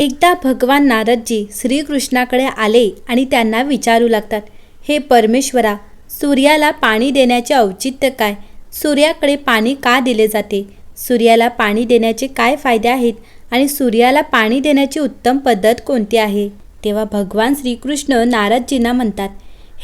एकदा भगवान नारदजी श्रीकृष्णाकडे आले आणि त्यांना विचारू लागतात हे परमेश्वरा सूर्याला पाणी देण्याचे औचित्य काय? सूर्याकडे पाणी का दिले जाते? सूर्याला पाणी देण्याचे काय फायदे आहेत? आणि सूर्याला पाणी देण्याची उत्तम पद्धत कोणती आहे? तेव्हा भगवान श्रीकृष्ण नारदजींना म्हणतात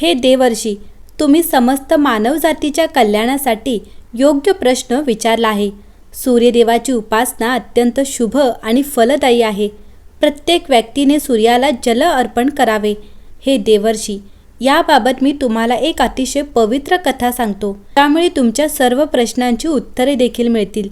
हे देवर्षी तुम्ही समस्त मानवजातीच्या कल्याणासाठी योग्य प्रश्न विचारला आहे. सूर्यदेवाची उपासना अत्यंत शुभ आणि फलदायी आहे. प्रत्येक व्यक्तीने सूर्याला जल अर्पण करावे. हे देवर्षी याबाबत मी तुम्हाला एक अतिशय पवित्र कथा सांगतो. त्यामुळे तुमच्या सर्व प्रश्नांची उत्तरे देखील मिळतील.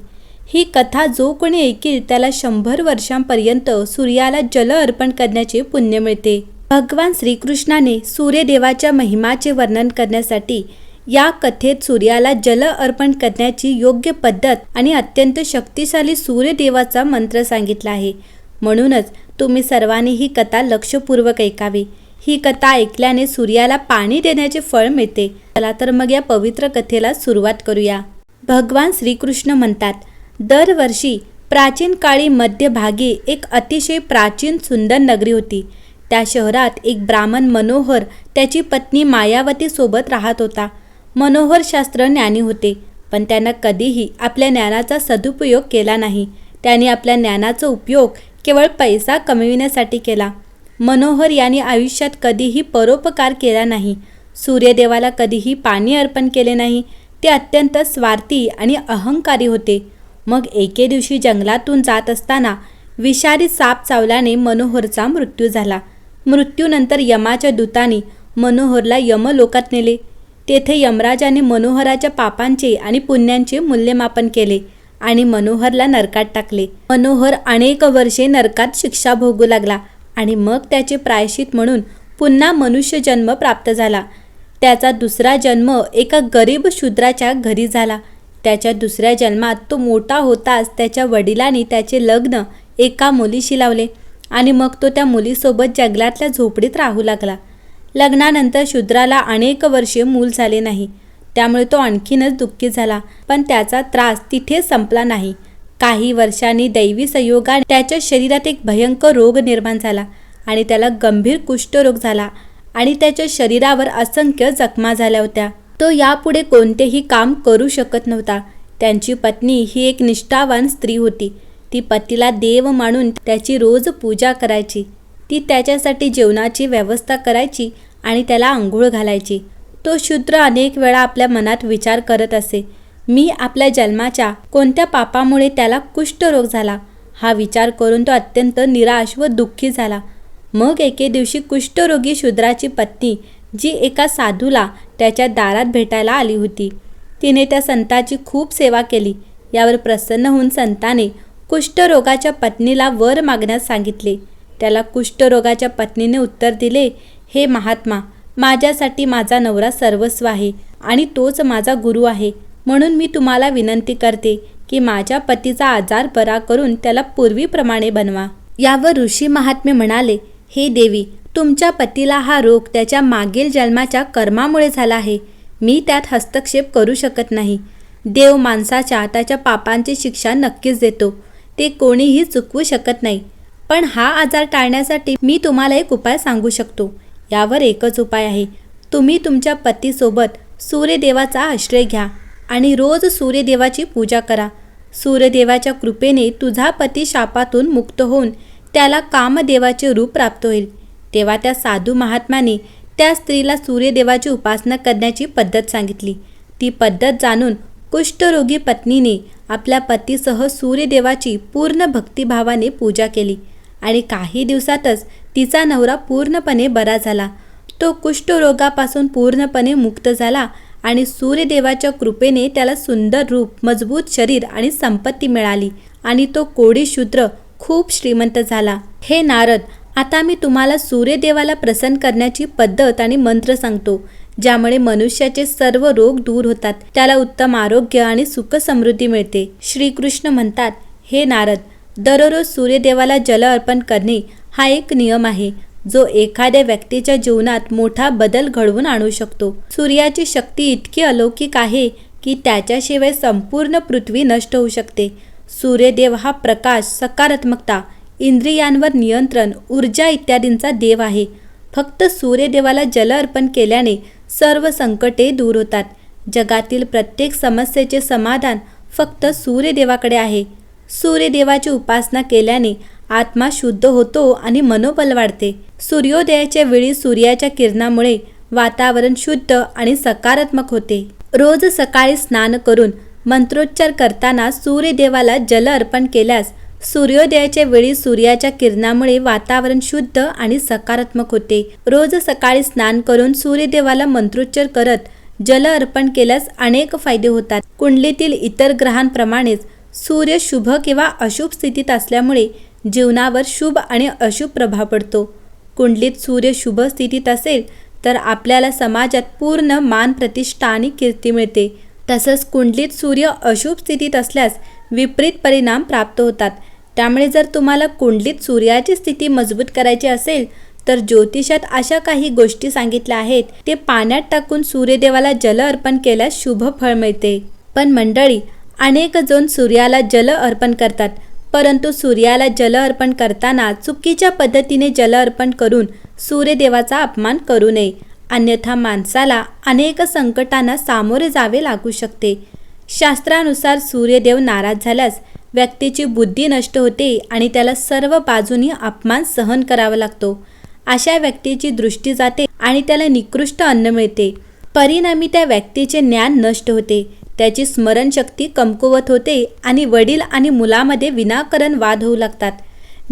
ही कथा जो कोणी ऐकील त्याला शंभर वर्षांपर्यंत सूर्याला जल अर्पण करण्याचे पुण्य मिळते. भगवान श्रीकृष्णाने सूर्यदेवाच्या महिमाचे वर्णन करण्यासाठी या कथेत सूर्याला जल अर्पण करण्याची योग्य पद्धत आणि अत्यंत शक्तिशाली सूर्यदेवाचा मंत्र सांगितला आहे. म्हणूनच तुम्ही सर्वांनी ही कथा लक्षपूर्वक ऐकावी. ही कथा ऐकल्याने सूर्याला पाणी देण्याचे फळ मिळते. चला तर मग या पवित्र कथेला सुरुवात करूया. भगवान श्रीकृष्ण म्हणतात दरवर्षी प्राचीन काळी मध्यभागी एक अतिशय प्राचीन सुंदर नगरी होती. त्या शहरात एक ब्राह्मण मनोहर त्याची पत्नी मायावतीसोबत राहत होता. मनोहर शास्त्र ज्ञानी होते पण त्यांना कधीही आपल्या ज्ञानाचा सदुपयोग केला नाही. त्याने आपल्या ज्ञानाचा उपयोग केवळ पैसा कमविण्यासाठी केला. मनोहर यांनी आयुष्यात कधीही परोपकार केला नाही. सूर्यदेवाला कधीही पाणी अर्पण केले नाही. ते अत्यंत स्वार्थी आणि अहंकारी होते. मग एके दिवशी जंगलातून जात असताना विषारी साप चावल्याने मनोहरचा मृत्यू झाला. मृत्यूनंतर यमाच्या दूताने मनोहरला यमलोकात नेले. तेथे यमराजाने मनोहराच्या पापांचे आणि पुण्यांचे मूल्यमापन केले. आणि मनोहरला नरकात टाकले. मनोहर अनेक वर्षे नरकात शिक्षा भोगू लागला आणि मग त्याचे प्रायश्चित म्हणून पुन्हा मनुष्य जन्म प्राप्त झाला. त्याचा दुसरा जन्म एका गरीब शूद्राच्या घरी झाला. त्याच्या दुसऱ्या जन्मात तो मोठा होताच त्याच्या वडिलांनी त्याचे लग्न एका मुलीशी लावले आणि मग तो त्या मुलीसोबत जंगलातल्या झोपडीत राहू लागला. लग्नानंतर शूद्राला अनेक वर्षे मूल झाले नाही. त्यामुळे तो आणखीनच दुःखी झाला. पण त्याचा त्रास तिथे संपला नाही. काही वर्षांनी दैवी संयोगाने त्याच्या शरीरात एक भयंकर रोग निर्माण झाला आणि त्याला गंभीर कुष्ठरोग झाला आणि त्याच्या शरीरावर असंख्य जखमा झाल्या होत्या. तो यापुढे कोणतेही काम करू शकत नव्हता. त्यांची पत्नी ही एक निष्ठावान स्त्री होती. ती पतीला देव मानून त्याची रोज पूजा करायची. ती त्याच्यासाठी जेवणाची व्यवस्था करायची आणि त्याला आंघोळ घालायची. तो शूद्र अनेक वेळा आपल्या मनात विचार करत असे. मी आपल्या जन्माच्या कोणत्या पापामुळे त्याला कुष्ठरोग झाला? हा विचार करून तो अत्यंत निराश व दुःखी झाला. मग एके दिवशी कुष्ठरोगी शूद्राची पत्नी जी एका साधूला त्याच्या दारात भेटायला आली होती. तिने त्या संताची खूप सेवा केली. यावर प्रसन्न होऊन संताने कुष्ठरोगाच्या पत्नीला वर मागण्यास सांगितले. त्याला कुष्ठरोगाच्या पत्नीने उत्तर दिले हे महात्मा माझ्यासाठी माझा नवरा सर्वस्व आहे आणि तोच माझा गुरु आहे. म्हणून मी तुम्हाला विनंती करते की माझ्या पतीचा आजार बरा करून त्याला पूर्वीप्रमाणे बनवा. यावर ऋषी महात्मे म्हणाले हे देवी तुमच्या पतीला हा रोग त्याच्या मागील जन्माच्या कर्मामुळे झाला आहे. मी त्यात हस्तक्षेप करू शकत नाही. देव माणसाच्या त्याच्या पापांची शिक्षा नक्कीच देतो. ते कोणीही चुकवू शकत नाही. पण हा आजार टाळण्यासाठी मी तुम्हाला एक उपाय सांगू शकतो. यावर एकच उपाय आहे. तुम्ही तुमच्या पतीसोबत सूर्यदेवाचा आश्रय घ्या आणि रोज सूर्यदेवाची पूजा करा. सूर्यदेवाच्या कृपेने तुझा पती शापातून मुक्त होऊन त्याला कामदेवाचे रूप प्राप्त होईल. तेव्हा त्या साधू महात्म्याने त्या स्त्रीला सूर्यदेवाची उपासना करण्याची पद्धत सांगितली. ती पद्धत जाणून कुष्ठरोगी पत्नीने आपल्या पतीसह सूर्यदेवाची पूर्ण भक्तिभावाने पूजा केली. आणि काही दिवसातच तिचा नवरा पूर्णपणे बरा झाला. तो कुष्ठरोगापासून पूर्णपणे मुक्त झाला आणि सूर्यदेवाच्या कृपेने त्याला सुंदर रूप मजबूत शरीर आणि संपत्ती मिळाली आणि तो कोडी शूद्र खूप श्रीमंत झाला. हे नारद आता मी तुम्हाला सूर्यदेवाला प्रसन्न करण्याची पद्धत आणि मंत्र सांगतो ज्यामुळे मनुष्याचे सर्व रोग दूर होतात. त्याला उत्तम आरोग्य आणि सुख समृद्धी मिळते. श्रीकृष्ण म्हणतात हे नारद दररोज सूर्यदेवाला जल अर्पण करणे हा एक नियम आहे जो एखाद्या व्यक्तीच्या जीवनात मोठा बदल घडवून आणू शकतो. सूर्याची शक्ती इतकी अलौकिक आहे की त्याच्याशिवाय संपूर्ण पृथ्वी नष्ट होऊ शकते. सूर्यदेव हा प्रकाश सकारात्मकता इंद्रियांवर नियंत्रण ऊर्जा इत्यादींचा देव आहे. फक्त सूर्यदेवाला जल अर्पण केल्याने सर्व संकटे दूर होतात. जगातील प्रत्येक समस्येचे समाधान फक्त सूर्यदेवाकडे आहे. सूर्यदेवाची उपासना केल्याने आत्मा शुद्ध होतो आणि मनोबल वाढते. सूर्योदयाच्या वेळी सूर्याच्या किरणामुळे वातावरण शुद्ध आणि सकारात्मक होते. रोज सकाळी स्नान करून मंत्रोच्चार करताना सूर्यदेवाला जल अर्पण केल्यास सूर्योदयाच्या वेळी सूर्याच्या किरणामुळे वातावरण शुद्ध आणि सकारात्मक होते. रोज सकाळी स्नान करून सूर्यदेवाला मंत्रोच्चार करत जल अर्पण केल्यास अनेक फायदे होतात. कुंडलीतील इतर ग्रहांप्रमाणेच सूर्य शुभ किंवा अशुभ स्थितीत असल्यामुळे जीवनावर शुभ आणि अशुभ प्रभाव पडतो. कुंडलीत सूर्य शुभ स्थितीत असेल तर आपल्याला समाजात पूर्ण मान प्रतिष्ठा आणि कीर्ती मिळते. तसंच कुंडलीत सूर्य अशुभ स्थितीत असल्यास विपरीत परिणाम प्राप्त होतात. त्यामुळे जर तुम्हाला कुंडलीत सूर्याची स्थिती मजबूत करायची असेल तर ज्योतिषात अशा काही गोष्टी सांगितल्या आहेत. ते पाण्यात टाकून सूर्यदेवाला जल अर्पण केल्यास शुभ फळ मिळते. पण मंडळी अनेक जण सूर्याला जल अर्पण करतात परंतु सूर्याला जल अर्पण करताना चुकीच्या पद्धतीने जल अर्पण करून सूर्यदेवाचा अपमान करू नये. अन्यथा माणसाला अनेक संकटांना सामोरे जावे लागू शकते. शास्त्रानुसार सूर्यदेव नाराज झाल्यास व्यक्तीची बुद्धी नष्ट होते आणि त्याला सर्व बाजूनी अपमान सहन करावा लागतो. अशा व्यक्तीची दृष्टी जाते आणि त्याला निकृष्ट अन्न मिळते. परिणामी त्या व्यक्तीचे ज्ञान नष्ट होते. त्याची स्मरणशक्ती कमकुवत होते आणि वडील आणि मुलामध्ये विनाकारण वाद होऊ लागतात.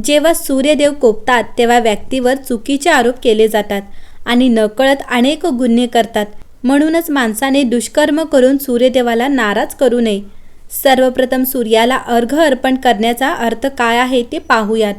जेव्हा सूर्यदेव कोपतात तेव्हा व्यक्तीवर चुकीचे आरोप केले जातात आणि नकळत अनेक गुन्हे करतात. म्हणूनच माणसाने दुष्कर्म करून सूर्यदेवाला नाराज करू नये. सर्वप्रथम सूर्याला अर्घ अर्पण करण्याचा अर्थ काय आहे ते पाहूयात.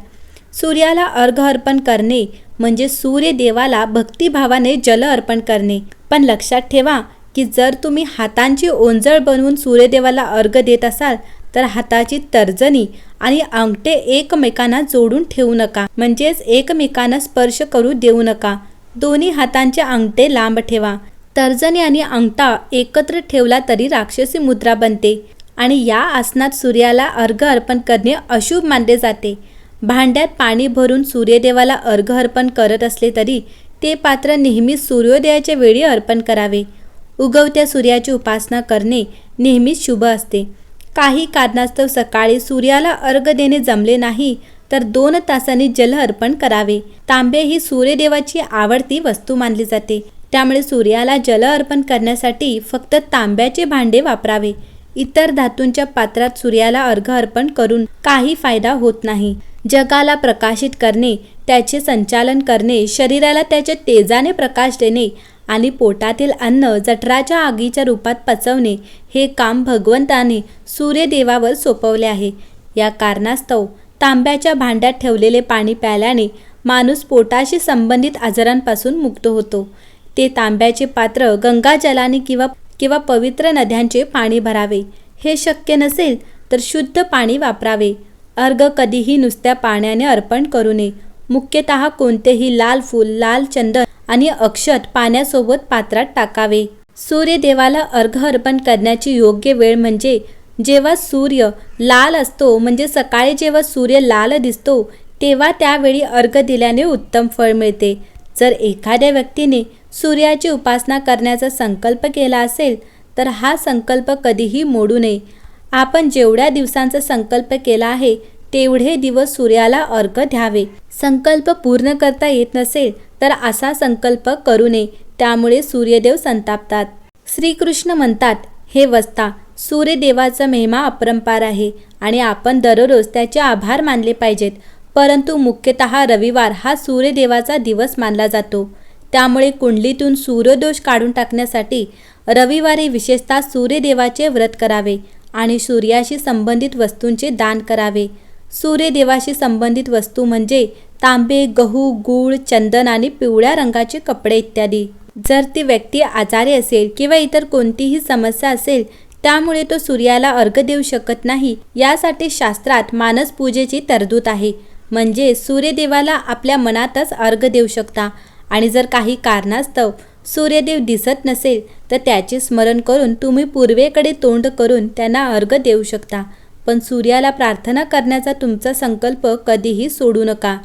सूर्याला अर्घ अर्पण करणे म्हणजे सूर्यदेवाला भक्तिभावाने जल अर्पण करणे. पण लक्षात ठेवा की जर तुम्ही हातांची ओंजळ बनवून सूर्यदेवाला अर्घ देत असाल तर हाताची तर्जनी आणि अंगठे एकमेकांना जोडून ठेवू नका. म्हणजेच एकमेकांना स्पर्श करू देऊ नका. दोन्ही हातांचे अंगठे लांब ठेवा. तर्जनी आणि अंगठा एकत्र ठेवला तरी राक्षसी मुद्रा बनते आणि या आसनात सूर्याला अर्घ अर्पण करणे अशुभ मानले जाते. भांड्यात पाणी भरून सूर्यदेवाला अर्घ अर्पण करत असले तरी ते पात्र नेहमी सूर्योदयाच्या वेळी अर्पण करावे. उगवत्या सूर्याची उपासना करणे नेहमीच शुभ असते. काही कारणास्तव सकाळी सूर्याला अर्घ देणे जमले नाही तर दोन तासांनी जल अर्पण करावे. तांबे ही सूर्यदेवाची आवडती वस्तू मानली जाते. त्यामुळे सूर्याला जल अर्पण करण्यासाठी फक्त तांब्याचे भांडे वापरावे. इतर धातूंच्या पात्रात सूर्याला अर्घ अर्पण करून काही फायदा होत नाही. जगाला प्रकाशित करणे त्याचे संचालन करणे शरीराला त्याच्या तेजाने प्रकाश देणे आणि पोटातील अन्न जठराच्या आगीच्या रूपात पचवणे हे काम भगवंताने सूर्यदेवावर सोपवले आहे. या कारणास्तव तांब्याच्या भांड्यात ठेवलेले पाणी प्यायल्याने माणूस पोटाशी संबंधित आजारांपासून मुक्त होतो. ते तांब्याचे पात्र गंगाजलाने किंवा किंवा पवित्र नद्यांचे पाणी भरावे. हे शक्य नसेल तर शुद्ध पाणी वापरावे. अर्घ कधीही नुसत्या पाण्याने अर्पण करू नये. मुख्यतः कोणतेही लाल फूल लाल चंदन आणि अक्षत पाण्यासोबत पात्रात टाकावे. सूर्यदेवाला अर्घ अर्पण करण्याची योग्य वेळ म्हणजे जेव्हा सूर्य लाल असतो म्हणजे सकाळी जेव्हा सूर्य लाल दिसतो तेव्हा त्यावेळी अर्घ दिल्याने उत्तम फळ मिळते. जर एखाद्या व्यक्तीने सूर्याची उपासना करण्याचा संकल्प केला असेल तर हा संकल्प कधीही मोडू नये. आपण जेवढ्या दिवसांचा संकल्प केला आहे तेवढे दिवस सूर्याला अर्घ द्यावे. संकल्प पूर्ण करता येत नसेल तर असा संकल्प करू नये. त्यामुळे सूर्यदेव संतापतात. श्रीकृष्ण म्हणतात हे वस्ता सूर्यदेवाचा महिमा अपरंपार आहे आणि आपण दररोज त्याचे आभार मानले पाहिजेत. परंतु मुख्यतः रविवार हा सूर्यदेवाचा दिवस मानला जातो. त्यामुळे कुंडलीतून सूर्यदोष काढून टाकण्यासाठी रविवारी विशेषतः सूर्यदेवाचे व्रत करावे आणि सूर्याशी संबंधित वस्तूंचे दान करावे. सूर्यदेवाशी संबंधित वस्तू म्हणजे तांबे गहू गूळ चंदन आणि पिवळ्या रंगाचे कपडे इत्यादी. जर ती व्यक्ती आजारी असेल किंवा इतर कोणतीही समस्या असेल त्यामुळे तो सूर्याला अर्घ देऊ शकत नाही. यासाठी शास्त्रात मानस पूजेची तरतूद आहे. म्हणजे सूर्यदेवाला आपल्या मनातच अर्घ देऊ शकता. आणि जर काही कारणास्तव सूर्यदेव दिसत नसेल तर त्याचे स्मरण करून तुम्ही पूर्वेकडे तोंड करून त्यांना अर्घ देऊ शकता. पण सूर्याला प्रार्थना करण्याचा तुमचा संकल्प कधीही सोडू नका.